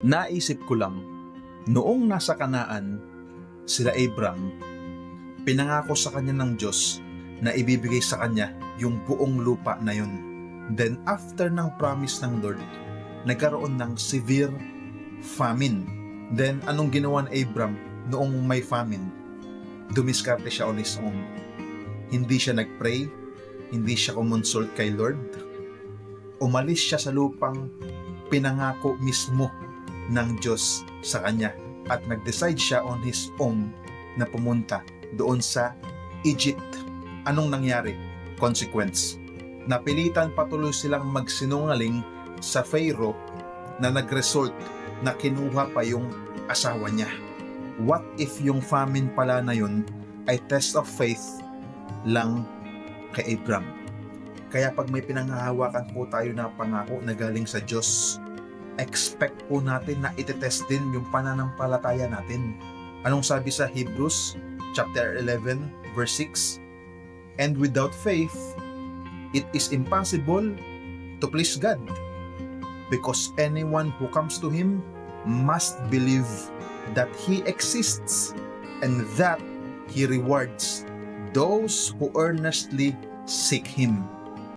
Naisip ko lang, noong nasa kanaan, sila Abram, pinangako sa kanya ng Diyos na ibibigay sa kanya yung buong lupa na yun. Then after ng promise ng Lord, nagkaroon ng severe famine. Then anong ginawa ni Abram noong may famine? Dumiskarte siya on his own. Hindi siya nagpray, hindi siya kumonsult kay Lord. Umalis siya sa lupang pinangako mismo ng Diyos sa kanya at nag-decide siya on his own na pumunta doon sa Egypt. Anong nangyari? Consequence. Napilitan patuloy silang magsinungaling sa Pharaoh na nag-result na kinuha pa yung asawa niya. What if yung famine pala na yun ay test of faith lang kay Abram? Kaya pag may pinanghahawakan po tayo na pangako na galing sa Diyos, expect po natin na itetest din yung pananampalataya natin. Anong sabi sa Hebrews chapter 11 verse 6? And without faith, it is impossible to please God. Because anyone who comes to Him must believe that He exists and that He rewards those who earnestly seek Him.